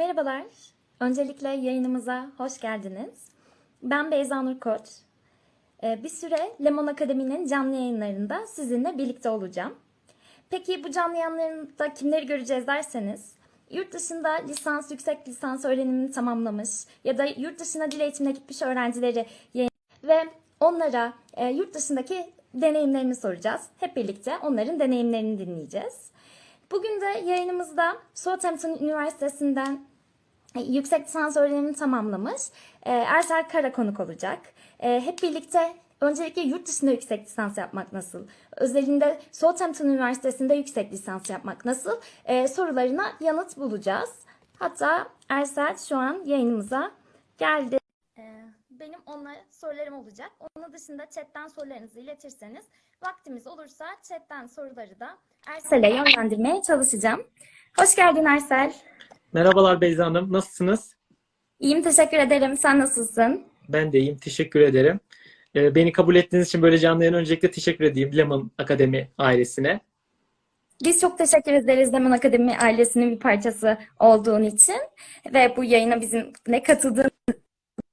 Merhabalar. Öncelikle yayınımıza hoş geldiniz. Ben Beyza Nur Koç. Ee, Bir süre Lemon Akademi'nin canlı yayınlarında sizinle birlikte olacağım. Peki bu canlı yayınlarında kimleri göreceğiz derseniz, yurt dışında lisans, yüksek lisans öğrenimini tamamlamış ya da yurt dışına dil eğitimine gitmiş öğrencileri ve onlara e, yurt dışındaki deneyimlerini soracağız. Hep birlikte onların deneyimlerini dinleyeceğiz. Bugün de yayınımızda Southampton Üniversitesi'nden yüksek lisans öğrenimini tamamlamış e, Ersel Kara konuk olacak. E, Hep birlikte öncelikle yurt dışında yüksek lisans yapmak nasıl? Özelinde Southampton Üniversitesi'nde yüksek lisans yapmak nasıl? E, sorularına yanıt bulacağız. Hatta Ersel şu an yayınımıza geldi. E, Benim ona sorularım olacak. Onun dışında chatten sorularınızı iletirseniz vaktimiz olursa chatten soruları da Ersel'e yönlendirmeye çalışacağım. Hoş geldin Ersel. Merhabalar Beyza Hanım, nasılsınız? İyiyim teşekkür ederim. Sen nasılsın? Ben de iyiyim, teşekkür ederim. Ee, beni kabul ettiğiniz için böyle canlı yayın öncelikle teşekkür edeyim Lemon Akademi ailesine. Biz çok teşekkür ederiz Lemon Akademi ailesinin bir parçası olduğun için ve bu yayına bizimle katıldığın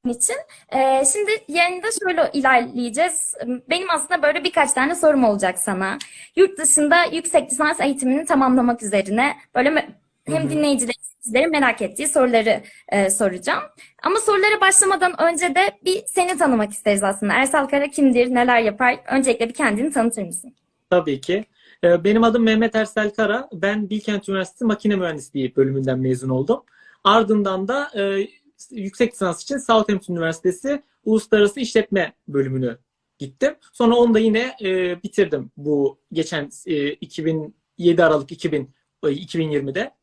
için. Ee, şimdi yayında şöyle ilerleyeceğiz. Benim aslında böyle birkaç tane sorum olacak sana. Yurt dışında yüksek lisans eğitimini tamamlamak üzerine böyle hem dinleyicilerin sizlerin merak ettiği soruları e, soracağım. Ama sorulara başlamadan önce de bir seni tanımak isteriz aslında. Ersal Kara kimdir, neler yapar? Öncelikle bir kendini tanıtır mısın? Tabii ki. Ee, benim adım Mehmet Ersel Kara. Ben Bilkent Üniversitesi Makine Mühendisliği bölümünden mezun oldum. Ardından da e, yüksek lisans için Southampton Üniversitesi Uluslararası İşletme bölümünü gittim. Sonra onu da yine e, bitirdim bu geçen e, 2007 Aralık 2000, e, 2020'de.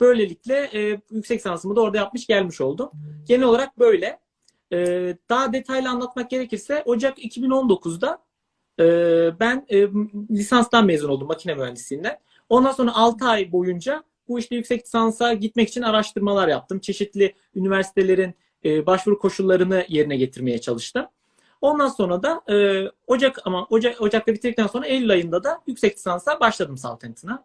Böylelikle e, yüksek lisansımı da orada yapmış gelmiş oldum. Genel olarak böyle. E, daha detaylı anlatmak gerekirse Ocak 2019'da e, ben e, lisanstan mezun oldum makine mühendisliğinden. Ondan sonra 6 ay boyunca bu işte yüksek lisansa gitmek için araştırmalar yaptım. Çeşitli üniversitelerin e, başvuru koşullarını yerine getirmeye çalıştım. Ondan sonra da e, Ocak ama Ocak Ocak'ta bitirdikten sonra Eylül ayında da yüksek lisansa başladım Southampton'a.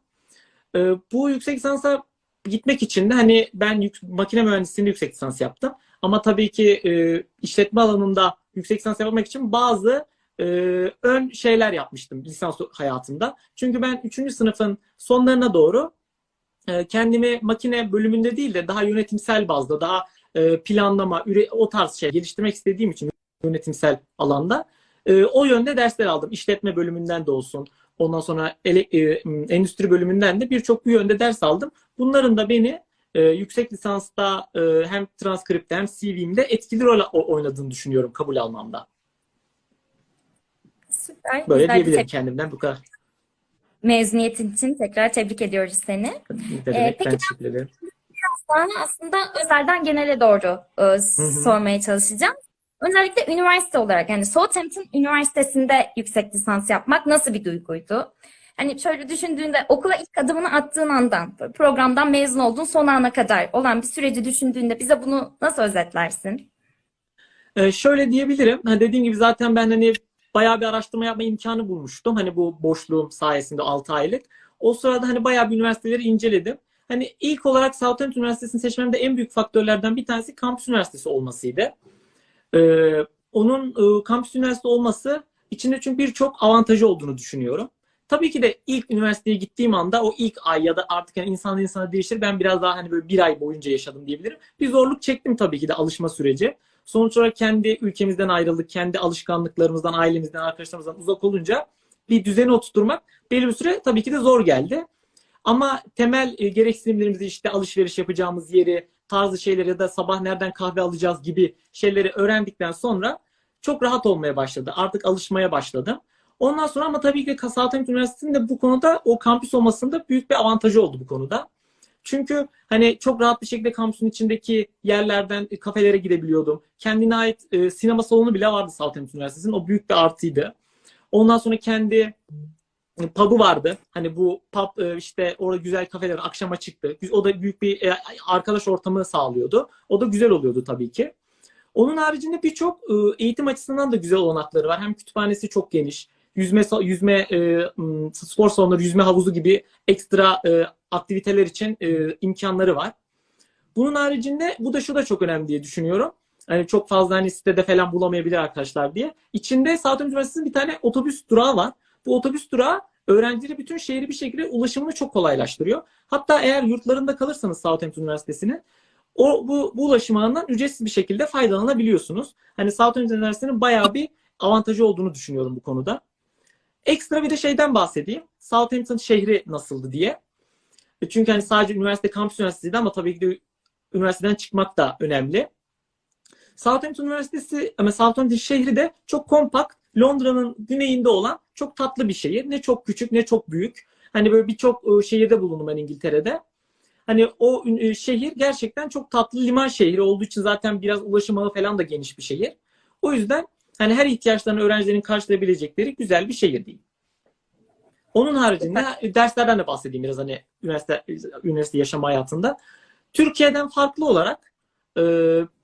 E, bu yüksek lisansa gitmek için de hani ben yük- makine mühendisliğinde yüksek lisans yaptım. Ama tabii ki e, işletme alanında yüksek lisans yapmak için bazı e, ön şeyler yapmıştım lisans hayatımda. Çünkü ben 3. sınıfın sonlarına doğru e, kendimi makine bölümünde değil de daha yönetimsel bazda, daha e, planlama, üre, o tarz şey geliştirmek istediğim için yönetimsel alanda e, o yönde dersler aldım. İşletme bölümünden de olsun. Ondan sonra ele, e, endüstri bölümünden de birçok bu yönde ders aldım. Bunların da beni e, yüksek lisansta e, hem transkripte hem CV'mde etkili rol oynadığını düşünüyorum kabul almamda. Süper. Böyle Güzel diyebilirim tebrik- kendimden bu kadar. Mezuniyetin için tekrar tebrik ediyoruz seni. Ne demek, peki ben teşekkür ederim. Aslında özelden genele doğru e, sormaya çalışacağım. Öncelikle üniversite olarak yani Southampton Üniversitesi'nde yüksek lisans yapmak nasıl bir duyguydu? Hani şöyle düşündüğünde okula ilk adımını attığın andan, programdan mezun olduğun son ana kadar olan bir süreci düşündüğünde bize bunu nasıl özetlersin? Ee, şöyle diyebilirim. Ha, dediğim gibi zaten ben hani bayağı bir araştırma yapma imkanı bulmuştum. Hani bu boşluğum sayesinde 6 aylık. O sırada hani bayağı bir üniversiteleri inceledim. Hani ilk olarak Southampton Üniversitesi'ni seçmemde en büyük faktörlerden bir tanesi kampüs üniversitesi olmasıydı. Ee, onun e, kampüs üniversite olması içinde çünkü birçok avantajı olduğunu düşünüyorum. Tabii ki de ilk üniversiteye gittiğim anda o ilk ay ya da artık yani insan insana değişir. Ben biraz daha hani böyle bir ay boyunca yaşadım diyebilirim. Bir zorluk çektim tabii ki de alışma süreci. Sonuç olarak kendi ülkemizden ayrıldık, kendi alışkanlıklarımızdan, ailemizden, arkadaşlarımızdan uzak olunca bir düzeni oturtmak belli bir süre tabii ki de zor geldi. Ama temel e, gereksinimlerimizi işte alışveriş yapacağımız yeri, tarzı şeyleri ya da sabah nereden kahve alacağız gibi şeyleri öğrendikten sonra çok rahat olmaya başladı. Artık alışmaya başladım. Ondan sonra ama tabii ki Southampton Üniversitesi'nin de bu konuda o kampüs olmasında büyük bir avantajı oldu bu konuda. Çünkü hani çok rahat bir şekilde kampüsün içindeki yerlerden e, kafelere gidebiliyordum. Kendine ait e, sinema salonu bile vardı Southampton Üniversitesi'nin. O büyük bir artıydı. Ondan sonra kendi e, pub'ı vardı. Hani bu pub e, işte orada güzel kafeler akşama çıktı. O da büyük bir e, arkadaş ortamı sağlıyordu. O da güzel oluyordu tabii ki. Onun haricinde birçok e, eğitim açısından da güzel olanakları var. Hem kütüphanesi çok geniş. Yüzme yüzme spor salonları, yüzme havuzu gibi ekstra aktiviteler için imkanları var. Bunun haricinde bu da şu da çok önemli diye düşünüyorum. Hani çok fazla hani sitede falan bulamayabilir arkadaşlar diye. İçinde Southampton Üniversitesi'nin bir tane otobüs durağı var. Bu otobüs durağı öğrencileri bütün şehri bir şekilde ulaşımını çok kolaylaştırıyor. Hatta eğer yurtlarında kalırsanız Southampton Üniversitesi'nin o bu, bu ulaşım ağından ücretsiz bir şekilde faydalanabiliyorsunuz. Hani Southampton Üniversitesi'nin bayağı bir avantajı olduğunu düşünüyorum bu konuda. Ekstra bir de şeyden bahsedeyim. Southampton şehri nasıldı diye. E Çünkü hani sadece üniversite kampüs üniversitesiydi ama tabii ki de üniversiteden çıkmak da önemli. Southampton Üniversitesi ama Southampton şehri de çok kompakt. Londra'nın güneyinde olan çok tatlı bir şehir. Ne çok küçük ne çok büyük. Hani böyle birçok e, şehirde bulundum ben İngiltere'de. Hani o e, şehir gerçekten çok tatlı liman şehri olduğu için zaten biraz ulaşım ağı falan da geniş bir şehir. O yüzden hani her ihtiyaçlarını öğrencilerin karşılayabilecekleri güzel bir şehir değil. Onun haricinde e, derslerden de bahsedeyim biraz hani üniversite üniversite yaşam hayatında. Türkiye'den farklı olarak e,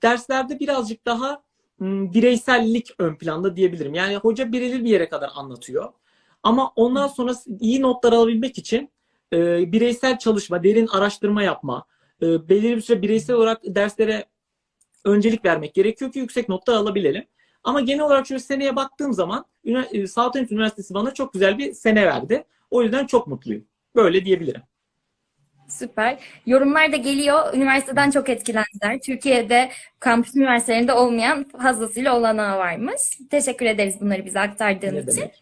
derslerde birazcık daha bireysellik ön planda diyebilirim. Yani hoca belirli bir yere kadar anlatıyor. Ama ondan sonra iyi notlar alabilmek için e, bireysel çalışma, derin araştırma yapma, e, belirli bir süre bireysel olarak derslere öncelik vermek gerekiyor ki yüksek notlar alabilelim. Ama genel olarak şöyle seneye baktığım zaman e, Southampton Üniversitesi bana çok güzel bir sene verdi. O yüzden çok mutluyum. Böyle diyebilirim. Süper. Yorumlar da geliyor. Üniversiteden çok etkilendiler. Türkiye'de kampüs üniversitelerinde olmayan fazlasıyla olanağı varmış. Teşekkür ederiz bunları bize aktardığın Ne için. demek?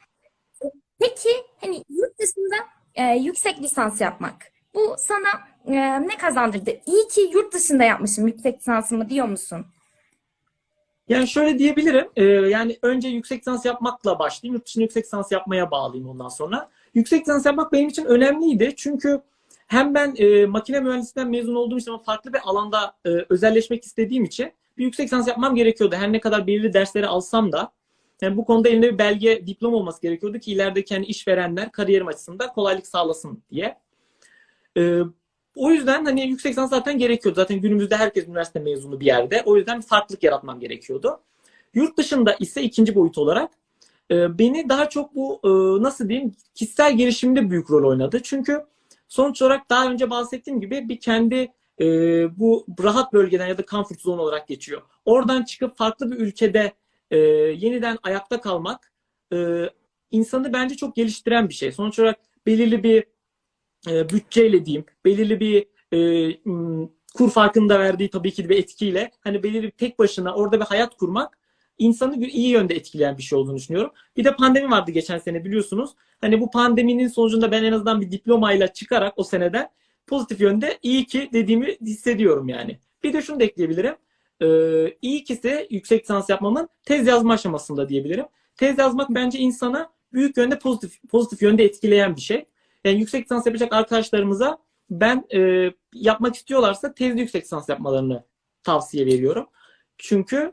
Peki hani yurt dışında e, yüksek lisans yapmak. Bu sana e, ne kazandırdı? İyi ki yurt dışında yapmışım yüksek lisansımı diyor musun? Yani şöyle diyebilirim. e, yani önce yüksek lisans yapmakla başlayayım. Yurt dışında yüksek lisans yapmaya bağlayayım ondan sonra. Yüksek lisans yapmak benim için önemliydi. Çünkü hem ben e, makine mühendisliğinden mezun olduğum için ama farklı bir alanda e, özelleşmek istediğim için bir yüksek lisans yapmam gerekiyordu. Her ne kadar belirli dersleri alsam da yani bu konuda elimde bir belge, diploma olması gerekiyordu ki ilerideki hani işverenler kariyerim açısından kolaylık sağlasın diye. E, o yüzden hani yüksek lisans zaten gerekiyordu. Zaten günümüzde herkes üniversite mezunu bir yerde. O yüzden bir farklılık yaratmam gerekiyordu. Yurt dışında ise ikinci boyut olarak e, beni daha çok bu e, nasıl diyeyim kişisel gelişimde büyük rol oynadı. Çünkü sonuç olarak daha önce bahsettiğim gibi bir kendi e, bu rahat bölgeden ya da comfort zone olarak geçiyor. Oradan çıkıp farklı bir ülkede e, yeniden ayakta kalmak e, insanı bence çok geliştiren bir şey. Sonuç olarak belirli bir e, bütçeyle diyeyim, belirli bir e, kur farkında verdiği tabii ki bir etkiyle hani belirli tek başına orada bir hayat kurmak insanı iyi yönde etkileyen bir şey olduğunu düşünüyorum. Bir de pandemi vardı geçen sene biliyorsunuz. Hani bu pandeminin sonucunda ben en azından bir diplomayla çıkarak o seneden pozitif yönde iyi ki dediğimi hissediyorum yani. Bir de şunu da ekleyebilirim. Ee, iyi ki ise yüksek lisans yapmamın tez yazma aşamasında diyebilirim. Tez yazmak bence insana büyük yönde pozitif pozitif yönde etkileyen bir şey. Yani yüksek lisans yapacak arkadaşlarımıza ben e, yapmak istiyorlarsa tezli yüksek lisans yapmalarını tavsiye veriyorum. Çünkü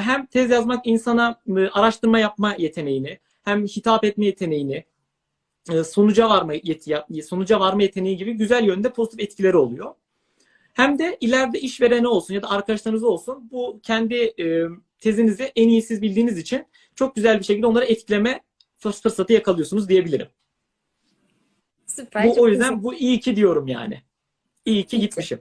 hem tez yazmak insana e, araştırma yapma yeteneğini, hem hitap etme yeteneğini, e, sonuca varma yeti, sonuca varma yeteneği gibi güzel yönde pozitif etkileri oluyor. Hem de ileride işverene olsun ya da arkadaşlarınız olsun bu kendi e, tezinizi en iyi siz bildiğiniz için çok güzel bir şekilde onları etkileme fırs- fırsatı yakalıyorsunuz diyebilirim. Süper. Bu o yüzden bu iyi ki diyorum yani. İyi ki. gitmişim.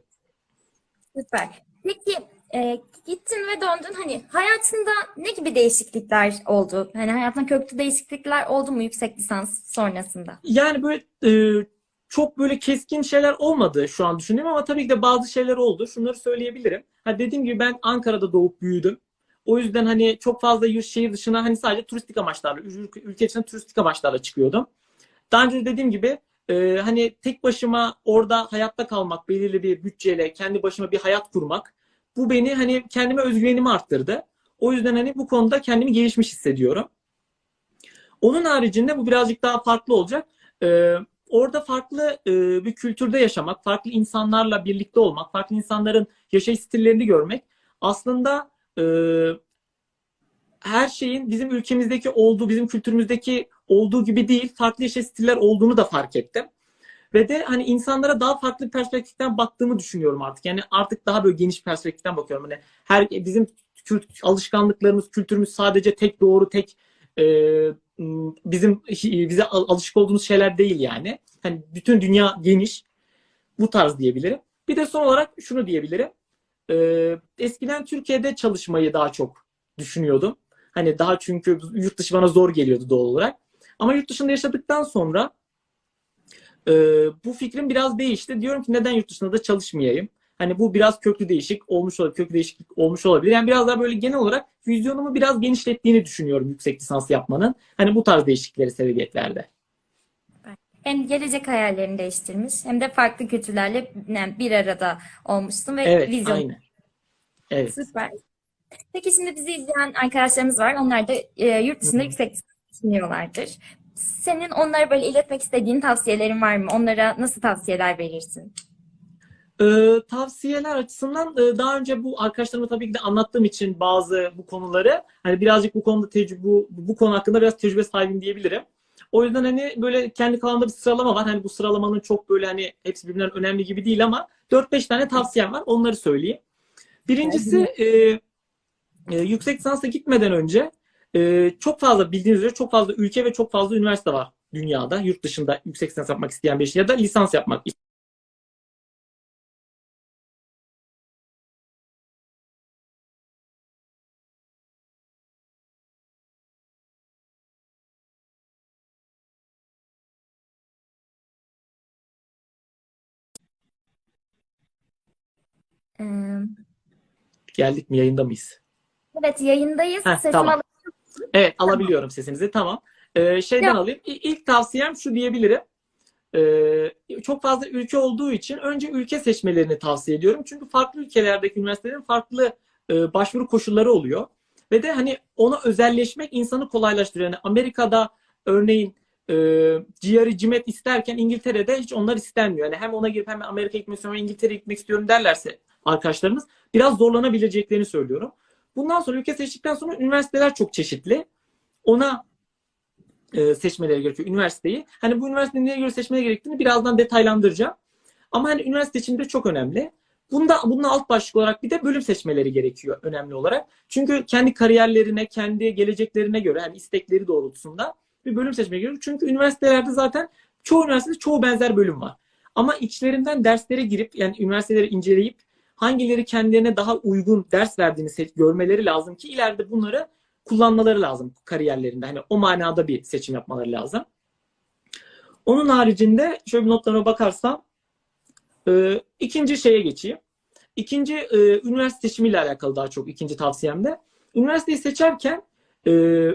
Süper. Peki e, gittin ve döndün hani hayatında ne gibi değişiklikler oldu? Hani hayatında köklü değişiklikler oldu mu yüksek lisans sonrasında? Yani böyle e, çok böyle keskin şeyler olmadı şu an düşündüğüm ama tabii ki de bazı şeyler oldu. Şunları söyleyebilirim. Ha dediğim gibi ben Ankara'da doğup büyüdüm. O yüzden hani çok fazla yurt şehir dışına hani sadece turistik amaçlarla, ülke, içine turistik amaçlarla çıkıyordum. Daha önce de dediğim gibi e, hani tek başıma orada hayatta kalmak, belirli bir bütçeyle kendi başıma bir hayat kurmak bu beni hani kendime özgüvenimi arttırdı. O yüzden hani bu konuda kendimi gelişmiş hissediyorum. Onun haricinde bu birazcık daha farklı olacak. Ee, orada farklı e, bir kültürde yaşamak, farklı insanlarla birlikte olmak, farklı insanların yaşayış stillerini görmek aslında e, her şeyin bizim ülkemizdeki olduğu, bizim kültürümüzdeki olduğu gibi değil, farklı yaşayış stiller olduğunu da fark ettim. Ve de hani insanlara daha farklı perspektiften baktığımı düşünüyorum artık. Yani artık daha böyle geniş perspektiften bakıyorum. Hani her bizim kült, alışkanlıklarımız, kültürümüz sadece tek doğru, tek e, bizim bize al- alışık olduğumuz şeyler değil yani. Hani bütün dünya geniş. Bu tarz diyebilirim. Bir de son olarak şunu diyebilirim. Ee, eskiden Türkiye'de çalışmayı daha çok düşünüyordum. Hani daha çünkü yurt dışı bana zor geliyordu doğal olarak. Ama yurt dışında yaşadıktan sonra e, bu fikrim biraz değişti. Diyorum ki neden yurt dışında da çalışmayayım? Hani bu biraz köklü değişik olmuş olabilir, köklü değişiklik olmuş olabilir. Yani biraz daha böyle genel olarak vizyonumu biraz genişlettiğini düşünüyorum yüksek lisans yapmanın. Hani bu tarz değişiklikleri sebebiyet verdi. Hem gelecek hayallerini değiştirmiş hem de farklı kültürlerle yani bir arada olmuşsun ve Evet, vizyon. aynen. Evet. Süper. Peki şimdi bizi izleyen arkadaşlarımız var. Onlar da e, yurt dışında yüksek lisans düşünüyorlardır. Senin onlara böyle iletmek istediğin tavsiyelerin var mı? Onlara nasıl tavsiyeler verirsin? Ee, tavsiyeler açısından e, daha önce bu arkadaşlarıma tabii ki de anlattığım için bazı bu konuları hani birazcık bu konuda tecrübe bu, bu konu hakkında biraz tecrübe sahibim diyebilirim. O yüzden hani böyle kendi kafamda bir sıralama var. Hani bu sıralamanın çok böyle hani hepsi birbirinden önemli gibi değil ama 4-5 tane tavsiyem var. Onları söyleyeyim. Birincisi e, e, yüksek lisansa gitmeden önce e, çok fazla bildiğiniz üzere çok fazla ülke ve çok fazla üniversite var dünyada. Yurt dışında yüksek lisans yapmak isteyen bir ya da lisans yapmak Ee, Geldik mi yayında mıyız? evet yayındayız. Heh, Sesimi tamam. Evet alabiliyorum sesinizi tamam. Ee, şeyden Ya. alayım. İlk tavsiyem şu diyebilirim. Ee, çok fazla ülke olduğu için önce ülke seçmelerini tavsiye ediyorum. Çünkü farklı ülkelerdeki üniversitelerin farklı e, başvuru koşulları oluyor. Ve de hani ona özelleşmek insanı kolaylaştırıyor. Yani Amerika'da örneğin e, GRE, CİMET isterken İngiltere'de hiç onlar istenmiyor. Yani hem ona girip hem Amerika'ya gitmek istiyorum hem İngiltere'ye gitmek istiyorum derlerse arkadaşlarımız biraz zorlanabileceklerini söylüyorum. Bundan sonra ülke seçtikten sonra üniversiteler çok çeşitli. Ona e, seçmeleri gerekiyor üniversiteyi. Hani bu üniversitenin neye göre seçmeleri gerektiğini birazdan detaylandıracağım. Ama hani üniversite için de çok önemli. Bunda bunun alt başlık olarak bir de bölüm seçmeleri gerekiyor önemli olarak. Çünkü kendi kariyerlerine, kendi geleceklerine göre yani istekleri doğrultusunda bir bölüm seçmeye gerekiyor. Çünkü üniversitelerde zaten çoğu üniversitede çoğu benzer bölüm var. Ama içlerinden derslere girip yani üniversiteleri inceleyip hangileri kendilerine daha uygun ders verdiğini görmeleri lazım ki ileride bunları kullanmaları lazım kariyerlerinde. Hani o manada bir seçim yapmaları lazım. Onun haricinde şöyle bir notlarıma bakarsam e, ikinci şeye geçeyim. İkinci e, üniversite seçimiyle alakalı daha çok ikinci tavsiyemde. Üniversiteyi seçerken e,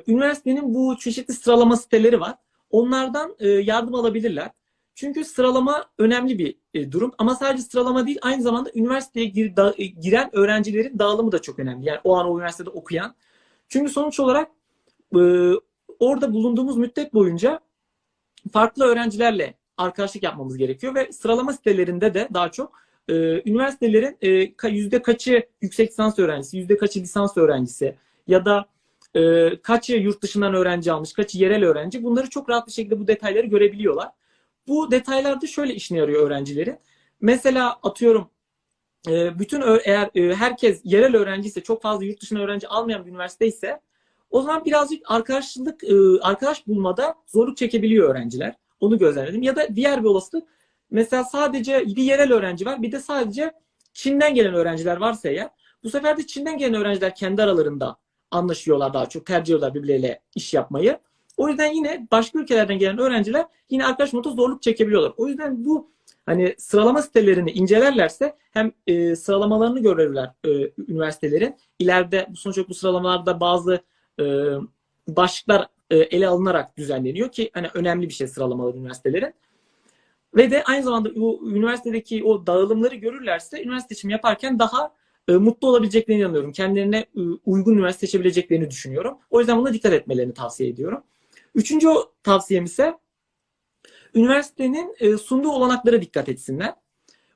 üniversitenin bu çeşitli sıralama siteleri var. Onlardan e, yardım alabilirler. Çünkü sıralama önemli bir e, durum. Ama sadece sıralama değil, aynı zamanda üniversiteye gir- da- e, giren öğrencilerin dağılımı da çok önemli. Yani o an o üniversitede okuyan. Çünkü sonuç olarak e, orada bulunduğumuz müddet boyunca farklı öğrencilerle arkadaşlık yapmamız gerekiyor ve sıralama sitelerinde de daha çok e, üniversitelerin e, yüzde kaçı yüksek lisans öğrencisi, yüzde kaçı lisans öğrencisi ya da e, kaçı yurt dışından öğrenci almış, kaçı yerel öğrenci bunları çok rahat bir şekilde bu detayları görebiliyorlar. Bu detaylarda şöyle işine yarıyor öğrencilerin. Mesela atıyorum e, bütün eğer e, herkes yerel öğrenci ise çok fazla yurt dışına öğrenci almayan bir üniversite ise o zaman birazcık arkadaşlık e, arkadaş bulmada zorluk çekebiliyor öğrenciler. Onu gözlemledim. Ya da diğer bir olasılık mesela sadece bir yerel öğrenci var bir de sadece Çin'den gelen öğrenciler varsa eğer bu sefer de Çin'den gelen öğrenciler kendi aralarında anlaşıyorlar daha çok tercih ediyorlar birbirleriyle iş yapmayı. O yüzden yine başka ülkelerden gelen öğrenciler yine arkadaş bulmakta zorluk çekebiliyorlar. O yüzden bu hani sıralama sitelerini incelerlerse hem e, sıralamalarını görürler e, üniversitelerin. İleride sonuç olarak bu sıralamalarda bazı e, başlıklar e, ele alınarak düzenleniyor ki hani önemli bir şey sıralamalar üniversitelerin. Ve de aynı zamanda bu üniversitedeki o dağılımları görürlerse üniversite seçimi yaparken daha e, mutlu olabileceklerini inanıyorum. Kendilerine e, uygun üniversite seçebileceklerini düşünüyorum. O yüzden buna dikkat etmelerini tavsiye ediyorum. Üçüncü tavsiyem ise üniversitenin e, sunduğu olanaklara dikkat etsinler.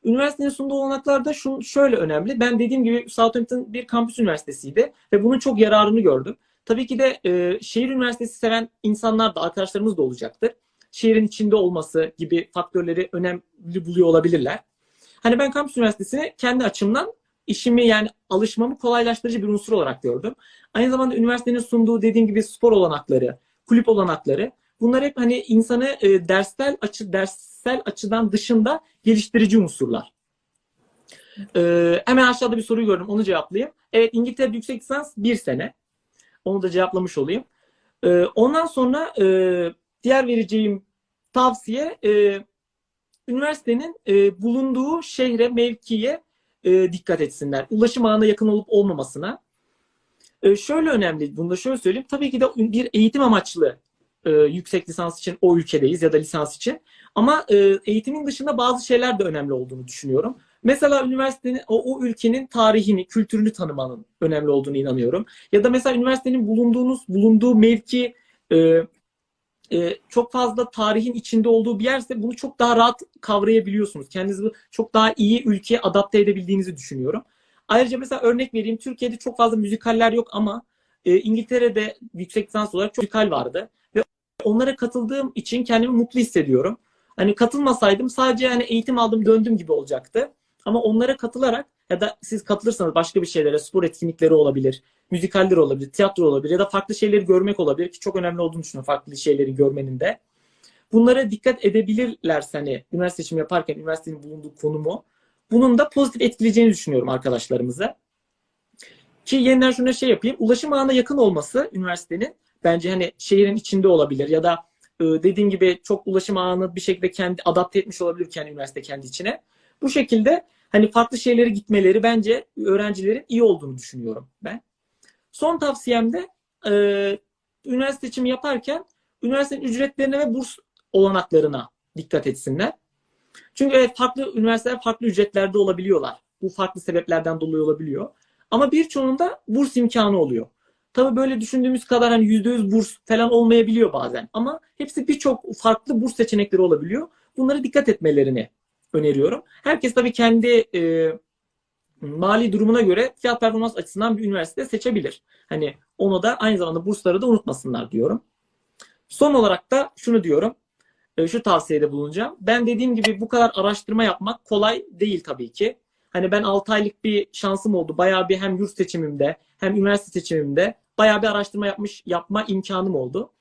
Üniversitenin sunduğu olanaklar da şun, şöyle önemli. Ben dediğim gibi Southampton bir kampüs üniversitesiydi ve bunun çok yararını gördüm. Tabii ki de e, şehir üniversitesi seven insanlar da arkadaşlarımız da olacaktır. Şehrin içinde olması gibi faktörleri önemli buluyor olabilirler. Hani ben kampüs üniversitesini kendi açımdan işimi yani alışmamı kolaylaştırıcı bir unsur olarak gördüm. Aynı zamanda üniversitenin sunduğu dediğim gibi spor olanakları, kulüp olanakları bunlar hep hani insanı e, dersel açı dersel açıdan dışında geliştirici unsurlar. Ee, hemen aşağıda bir soruyu gördüm. Onu cevaplayayım. Evet İngiltere'de yüksek lisans bir sene. Onu da cevaplamış olayım. Ee, ondan sonra e, diğer vereceğim tavsiye e, üniversitenin e, bulunduğu şehre, mevkiye e, dikkat etsinler. Ulaşım ağına yakın olup olmamasına. E, şöyle önemli, bunu da şöyle söyleyeyim. Tabii ki de bir eğitim amaçlı e, yüksek lisans için o ülkedeyiz ya da lisans için. Ama e, eğitimin dışında bazı şeyler de önemli olduğunu düşünüyorum. Mesela üniversitenin o, o ülkenin tarihini, kültürünü tanımanın önemli olduğunu inanıyorum. Ya da mesela üniversitenin bulunduğunuz bulunduğu mevki e, e, çok fazla tarihin içinde olduğu bir yerse bunu çok daha rahat kavrayabiliyorsunuz. Kendinizi çok daha iyi ülkeye adapte edebildiğinizi düşünüyorum. Ayrıca mesela örnek vereyim. Türkiye'de çok fazla müzikaller yok ama e, İngiltere'de yüksek lisans olarak çok müzikal vardı. Ve onlara katıldığım için kendimi mutlu hissediyorum. Hani katılmasaydım sadece hani eğitim aldım döndüm gibi olacaktı. Ama onlara katılarak ya da siz katılırsanız başka bir şeylere, spor etkinlikleri olabilir, müzikaller olabilir, tiyatro olabilir ya da farklı şeyleri görmek olabilir ki çok önemli olduğunu düşünüyorum farklı şeyleri görmenin de. Bunlara dikkat edebilirlerse hani üniversite seçimi yaparken üniversitenin bulunduğu konumu bunun da pozitif etkileyeceğini düşünüyorum arkadaşlarımıza. Ki yeniden şuna şey yapayım. Ulaşım ağına yakın olması üniversitenin bence hani şehrin içinde olabilir ya da e, dediğim gibi çok ulaşım ağını bir şekilde kendi adapte etmiş olabilir kendi üniversite kendi içine. Bu şekilde hani farklı şeylere gitmeleri bence öğrencilerin iyi olduğunu düşünüyorum ben. Son tavsiyem de e, üniversite seçimi yaparken üniversitenin ücretlerine ve burs olanaklarına dikkat etsinler. Çünkü evet farklı üniversiteler farklı ücretlerde olabiliyorlar. Bu farklı sebeplerden dolayı olabiliyor. Ama birçoğunda burs imkanı oluyor. Tabii böyle düşündüğümüz kadar hani %100 burs falan olmayabiliyor bazen. Ama hepsi birçok farklı burs seçenekleri olabiliyor. Bunlara dikkat etmelerini öneriyorum. Herkes tabii kendi e, mali durumuna göre fiyat performans açısından bir üniversite seçebilir. Hani onu da aynı zamanda bursları da unutmasınlar diyorum. Son olarak da şunu diyorum. E, şu tavsiyede bulunacağım. Ben dediğim gibi bu kadar araştırma yapmak kolay değil tabii ki. Hani ben 6 aylık bir şansım oldu. Bayağı bir hem yurt seçimimde hem üniversite seçimimde bayağı bir araştırma yapmış yapma imkanım oldu.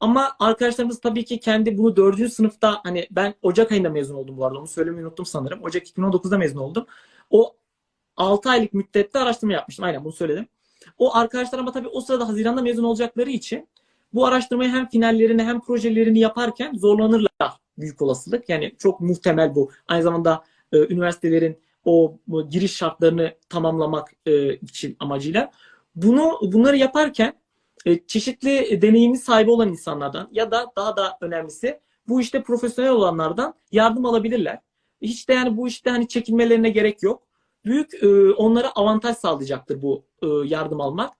Ama arkadaşlarımız tabii ki kendi bunu dördüncü sınıfta hani ben Ocak ayında mezun oldum bu arada onu söylemeyi unuttum sanırım. Ocak 2019'da mezun oldum. O 6 aylık müddette araştırma yapmıştım. Aynen bunu söyledim. O arkadaşlar ama tabii o sırada Haziran'da mezun olacakları için bu araştırmayı hem finallerini hem projelerini yaparken zorlanırlar büyük olasılık. Yani çok muhtemel bu. Aynı zamanda e, üniversitelerin o giriş şartlarını tamamlamak e, için amacıyla. Bunu bunları yaparken e, çeşitli deneyimi sahibi olan insanlardan ya da daha da önemlisi bu işte profesyonel olanlardan yardım alabilirler. Hiç de yani bu işte hani çekinmelerine gerek yok. Büyük e, onlara avantaj sağlayacaktır bu e, yardım almak.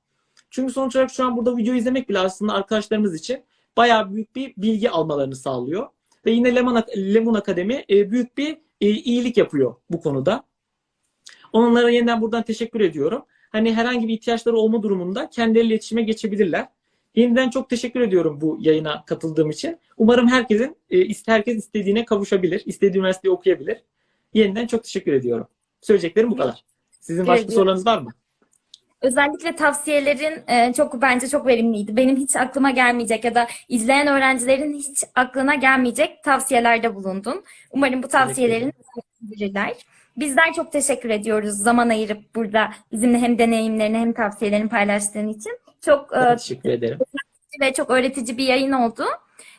Çünkü sonuç olarak şu an burada video izlemek bile aslında arkadaşlarımız için bayağı büyük bir bilgi almalarını sağlıyor. Ve yine Lemon, Lemon Akademi e, büyük bir e, iyilik yapıyor bu konuda. Onlara yeniden buradan teşekkür ediyorum. Hani herhangi bir ihtiyaçları olma durumunda kendileriyle iletişime geçebilirler. Yeniden çok teşekkür ediyorum bu yayına katıldığım için. Umarım herkesin e, herkes istediğine kavuşabilir, istediği üniversiteyi okuyabilir. Yeniden çok teşekkür ediyorum. Söyleyeceklerim bu kadar. Sizin başka sorularınız var mı? Özellikle tavsiyelerin e, çok bence çok verimliydi. Benim hiç aklıma gelmeyecek ya da izleyen öğrencilerin hiç aklına gelmeyecek tavsiyelerde bulundun. Umarım bu tavsiyelerin bilirler. Bizler çok teşekkür ediyoruz zaman ayırıp burada bizimle hem deneyimlerini hem tavsiyelerini paylaştığın için. Çok e, Ben teşekkür ederim. ve çok öğretici bir yayın oldu.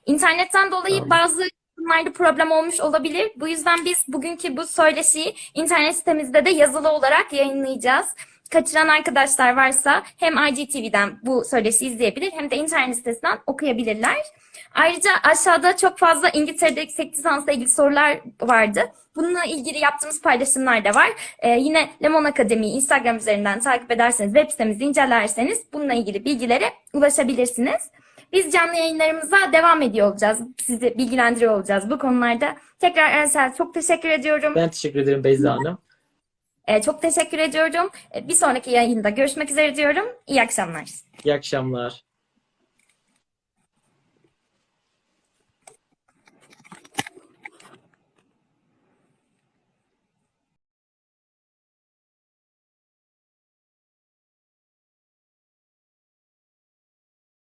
İnternetten dolayı Tamam. bazı konularda problem olmuş olabilir. Bu yüzden biz bugünkü bu söyleşiyi internet sitemizde de yazılı olarak yayınlayacağız. Kaçıran arkadaşlar varsa hem IGTV'den bu söyleşiyi izleyebilir hem de internet sitesinden okuyabilirler. Ayrıca aşağıda çok fazla İngiltere'de yüksek lisansla ilgili sorular vardı. Bununla ilgili yaptığımız paylaşımlar da var. Ee, yine Lemon Akademi'yi Instagram üzerinden takip ederseniz, web sitemizi incelerseniz bununla ilgili bilgilere ulaşabilirsiniz. Biz canlı yayınlarımıza devam ediyor olacağız. Sizi bilgilendiriyor olacağız bu konularda. Tekrar Ensel çok teşekkür ediyorum. Ben teşekkür ederim Beyza Hanım. Ee, çok teşekkür ediyorum. Ee, bir sonraki yayında görüşmek üzere diyorum. İyi akşamlar. İyi akşamlar.